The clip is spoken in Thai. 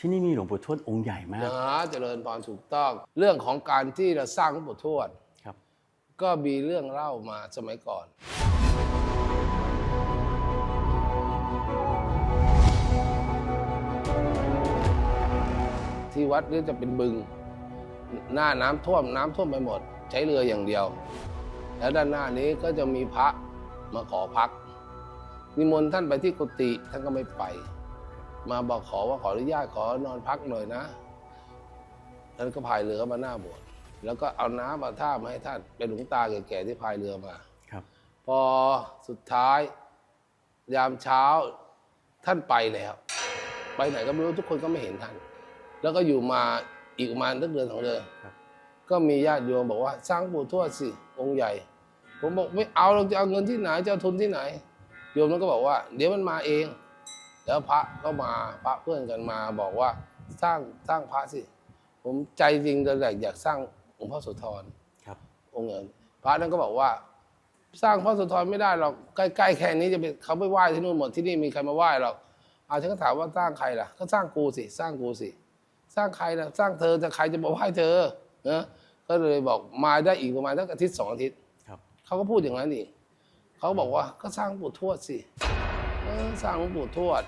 ที่นี่มีหลวงปู่ทวดองค์ใหญ่มาก นะเจริญพรถูกต้อง เรื่องของการที่เราสร้างหลวงปู่ทวดครับ ก็มีเรื่องเล่ามาสมัยก่อน ที่วัดนี่จะเป็นบึง หน้าน้ำท่วมน้ำท่วมไปหมด ใช้เรืออย่างเดียว แล้วด้านหน้านี้ก็จะมีพระมาขอพัก นิมนต์ท่านไปที่กุฏิท่านก็ไม่ไป มาบอกขอว่าขออนุญาตขอนอนพักหน่อยนะท่านก็พายเรือมาหน้าโบสถ์แล้วก็เอาน้ำเอาท่ามาให้ท่านเป็นหลวงตาแก่ๆที่พายเรือมาครับ พอสุดท้าย ยามเช้าท่านไปแล้ว ไปไหนก็ไม่รู้ทุกคนก็ไม่เห็นท่าน แล้วก็อยู่มาอีกประมาณสักเดือนสองเดือนครับก็มีญาติโยมบอกว่าสร้างปู่ทวดสิองค์ใหญ่ ผมบอกไม่เอาเราจะเอาเงินที่ไหนจะเอาทุนที่ไหน โยมนั้นก็บอกว่า เดี๋ยวมันมาเอง แล้วพระก็มาพระเพื่อนกันมาบอกว่าสร้างสร้างพระสิ ผมใจจริงจะอยากอยากสร้างองค์พระโสุธรครับ องค์เงินพระนั้นก็บอกว่า สร้างพระโสุธรไม่ได้หรอกใกล้ๆแค่นี้จะเป็นเขาไปไหว้ที่นู่นหมดที่นี่มีใครมาไหว้หรอกอาฉันก็ถามว่าสร้างใครล่ะ ก็สร้างกูสิ สร้างกูสิ สร้างใครล่ะ สร้างเธอจะใครจะมาไหว้เธอเนะก็เลยบอกมาได้อีกประมาณสักอาทิตย์สองอาทิตย์ครับเขาก็พูดอย่างนั้นอีกเขาบอกว่าก็สร้างปู่ทวดสิเออสร้างหลวงปู่ทวด